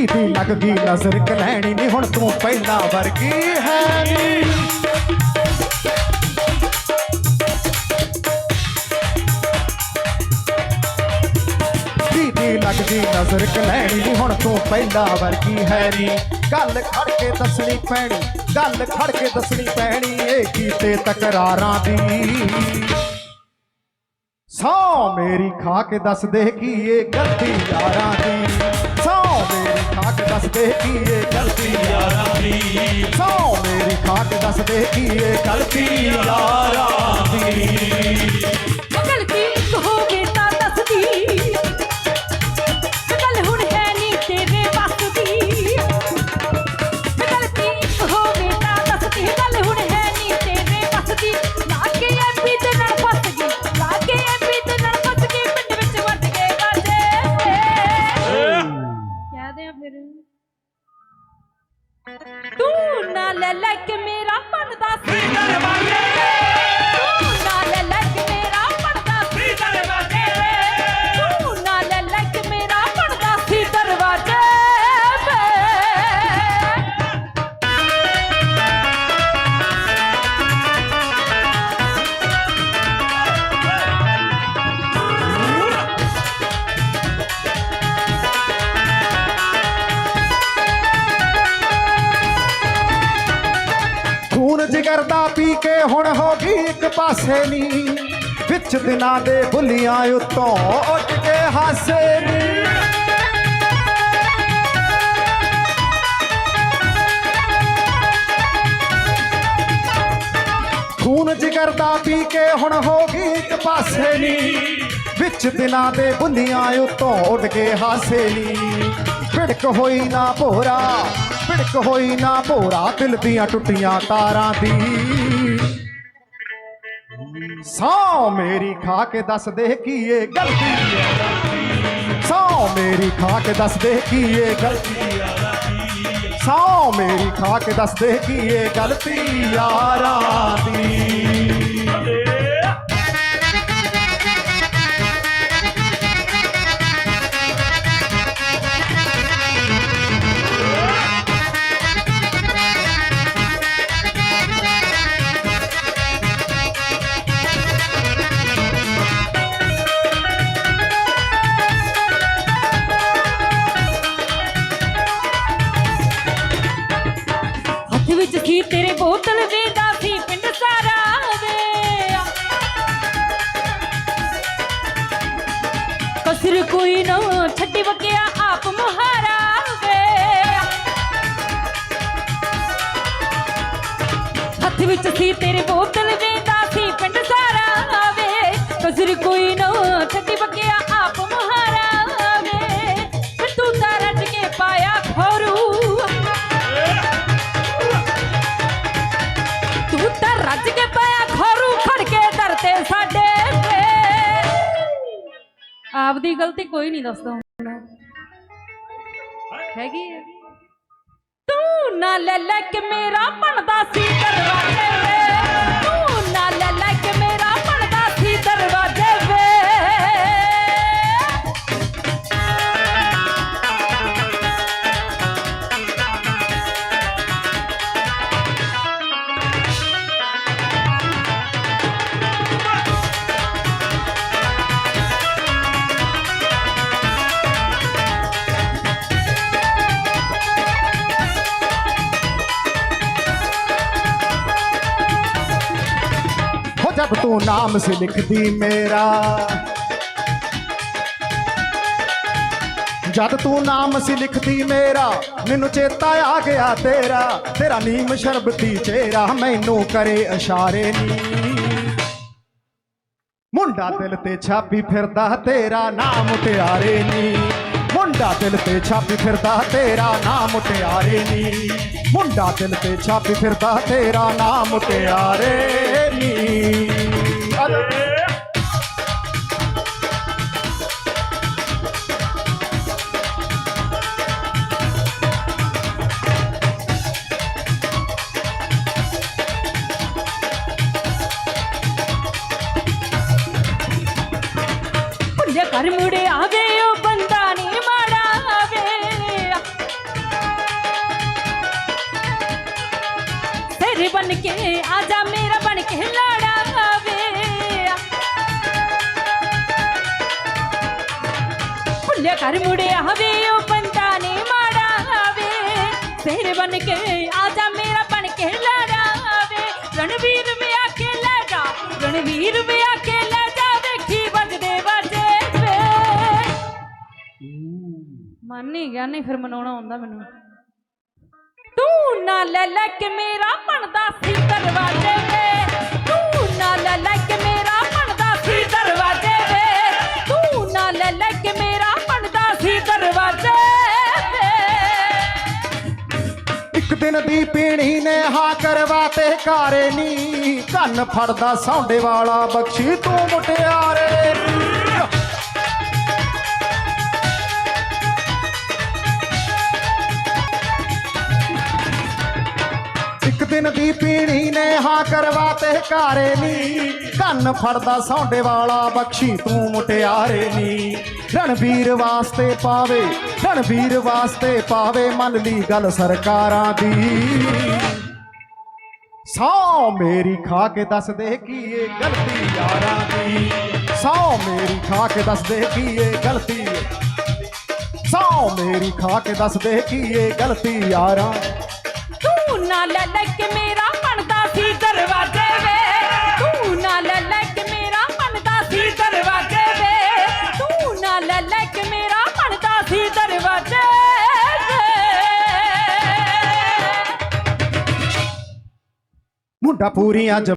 ਦੀਦੀ ਲੱਗ ਗਈ ਨਜ਼ਰ ਕਲੈਣੀ ਨਹੀਂ ਹੁਣ ਤੂੰ ਪਹਿਲਾਂ ਵਰਗੀ ਹੈ ਨੀ। ਦੀਦੀ ਲੱਗਦੀ, ਨਜ਼ਰ ਕਲੈਣੀ ਨਹੀਂ ਹੁਣ ਤੂੰ ਪਹਿਲਾਂ ਵਰਗੀ ਹੈ ਨੀ। ਗੱਲ ਖੜ ਕੇ ਦੱਸਣੀ ਪੈਣੀ, ਗੱਲ ਖੜ ਕੇ ਦੱਸਣੀ ਪੈਣੀ ਏ ਕੀਤੇ ਤਕਰਾਰਾਂ ਦੀ। ਸੌ ਮੇਰੀ ਖਾ ਕੇ ਦੱਸ ਦੇ ਕੀ ਇਹ ਗਲਤੀ ਯਾਰਾਂ ਦੀ। ਦੱਸਦੇ ਖਾ ਗਲਤੀ ਯਾਰਾਂ ਦੀ? ਸੌ ਮੇਰੀ ਖਾ ਦੱਸਦੇ ਦੱਸ ਦੇ ਕੀ ਗਲਤੀ ਯਾਰਾਂ ਦੀ? ਨਾ ਲੈ ਖੂਨ ਜਿਗਰ ਪੀ ਕੇ ਹੁਣ ਹੋ ਗਈ ਇੱਕ ਪਾਸੇ ਨੀ। ਵਿੱਚ ਦਿਨਾਂ ਦੇ ਬੁੱਲੀਆਂ ਉਤੋਂ ਉੱਠ ਕੇ ਹਾਸੇ ਨੀ। ਖੂਨ ਜਿਗਰ ਦਾ ਪੀ ਕੇ ਹੁਣ ਹੋ ਗਈ ਇੱਕ ਪਾਸੇ ਨੀ। ਵਿੱਚ ਦਿਨਾਂ ਦੇ ਬੁੱਲੀਆਂ ਉਤੋਂ ਉੱਡ ਕੇ ਹਾਸੇ ਨੀ। ਭਿੜਕ ਹੋਈ ਨਾ ਭੋਰਾ ਭਿੜਕ ਹੋਈ ਨਾ ਭੋਰਾ, ਦਿਲ ਦੀਆਂ ਟੁੱਟੀਆਂ ਤਾਰਾਂ ਦੀ। ਸੌ ਮੇਰੀ ਖਾ ਕੇ ਦੱਸ ਦੇ ਕੀ ਇਹ ਗਲਤੀ ਹੈ? ਸੌ ਮੇਰੀ ਖਾ ਕੇ ਦੱਸ ਦੇ ਕੀ ਇਹ ਗਲਤੀ ਸੌ ਮੇਰੀ ਖਾ ਕੇ ਦੱਸ ਦੇ ਕੀ ਇਹ ਗਲਤੀ ਯਾਰਾਂ ਦੀ। ਹੱਥ ਵਿੱਚ ਸੀ, ਤੇਰੇ ਬੋਤਲ ਵੇਦਾ ਸੀ, ਪਿੰਡ ਸਾਰਾ ਵੇ। ਕਸਰ ਕੋਈ ਨਾ ਛੱਡੀ ਵਕਿਆ ਆਪ ਮੁਹਾਰਾ ਵੇ। ਹੱਥ ਵਿੱਚ ਸੀ, ਤੇਰੇ ਬੋਤਲ ਵੇਦਾ ਸੀ, ਪਿੰਡ ਸਾਰਾ ਵੇ। ਕਸਰ ਕੋਈ ਆਪਦੀ ਗਲਤੀ ਕੋਈ ਨਹੀਂ ਦੱਸਦਾ ਹੁਣ। ਹੈਗੀ ਤੂੰ ਨਾ ਲੈ ਲੈ ਕੇ ਮੇਰਾ ਬਣਦਾ ਸੀ ਦਰਵਾਜ਼ੇ। ਹੋ ਜਦ ਤੂੰ ਨਾਮ ਸੀ ਲਿਖਦੀ ਮੇਰਾ। ਜਦ ਤੂੰ ਨਾਮ ਸੀ ਲਿਖਦੀ ਮੇਰਾ, ਮੈਨੂੰ ਚੇਤਾ ਆ ਗਿਆ ਤੇਰਾ। ਤੇਰਾ ਨੀਮ ਸ਼ਰਬਤੀ ਚਿਹਰਾ ਮੈਨੂੰ ਕਰੇ ਇਸ਼ਾਰੇ ਨੀ। ਮੁੰਡਾ ਦਿਲ ਤੇ ਛਾਪੀ ਫਿਰਦਾ, ਤੇਰਾ ਨਾਮ ਮੁਟਿਆਰੇ ਨੀ। ਮੁੰਡਾ ਦਿਲ ਤੇ ਛਾਪੀ ਫਿਰਦਾ, ਤੇਰਾ ਨਾਮ ਮੁਟਿਆਰੇ ਨੀ। ਮੁੰਡਾ ਦਿਲ ਤੇ ਛਾਪੀ ਫਿਰਦਾ, ਤੇਰਾ ਨਾਮ ਮੁਟਿਆਰੇ ਨੀ। ਅਰੇ ਭੁੱਲੇ ਘਰ ਬਣ ਕੇ ਆ ਜਾ ਮੇਰਾ ਬਣ ਕੇ ਲੜਾਵੇ ਭੁੱਲਿਆ ਕਰ ਮੁੜਿਆ ਵੇ ਉਹ ਬੰਦਾ ਨੇ ਮਾੜਾ ਵੇ ਤੇਰੇ ਬਣ ਕੇ ਆ ਜਾ ਮੇਰਾ ਬਣ ਕੇ ਲੜਾਵੇ ਰਣਵੀਰ ਵੇ ਆ ਕੇ ਲੈ ਰਣਵੀਰ ਵੇ ਆ ਕੇ ਲੈ ਵੇਖੀ ਵੱਜਦੇ ਬਾਜੇ ਵੇ ਨਹੀਂ ਗਿਆ ਨਹੀਂ ਫਿਰ ਮਨਾਉਣਾ ਆਉਂਦਾ ਮੈਨੂੰ। ਤੂੰ ਨਾ ਲੈ ਲੈ ਕੇ ਮੇਰਾ ਬਣਦਾ ਦਿਨ ਦੀ ਪੀਣੀ ਨੇ ਕਰਵਾ ਕਰਵਾਤੇ ਕਾਰੇ ਨੀ। ਕੰਨ ਫੜਦਾ ਸੌਂਡੇ ਵਾਲਾ ਬਖਸ਼ੀ ਤੂੰ ਮੁਟਿਆਰੇ। ਇੱਕ ਦਿਨ ਦੀ ਪੀਣੀ ਨੇ ਹਾਂ ਕਰਵਾਤੇ ਕਾਰੇ ਨੀ। ਕੰਨ ਫੜਦਾ ਸੌਂਡੇ ਵਾਲਾ ਬਖਸ਼ੀ ਤੂੰ ਮੁਟਿਆਰੇ ਨੀ। ਰਣਵੀਰ ਵਾਸਤੇ ਪਾਵੇ, ਰਣਵੀਰ ਵਾਸਤੇ ਪਾਵੇ ਮੰਨ ਲਈ ਗੱਲ ਸਰਕਾਰਾਂ ਦੀ। ਸੌ ਮੇਰੀ ਖਾ ਕੇ ਦੱਸ ਦੇ ਕੀ ਇਹ ਗਲਤੀ ਯਾਰਾਂ ਦੀ। ਸੌ ਮੇਰੀ ਖਾ ਕੇ ਦੱਸ ਦੇ ਕੀ ਇਹ ਗਲਤੀ। ਸੌ ਮੇਰੀ ਖਾ ਕੇ ਦੱਸ ਦੇ ਕੀ ਇਹ ਗਲਤੀ ਯਾਰਾਂ ਤੂੰ ਨਾ ਲੈ ਲੈ ਕੇ ਮੇਰਾ ਮੁੰਡਾ ਪੂਰੀਆਂ ਜ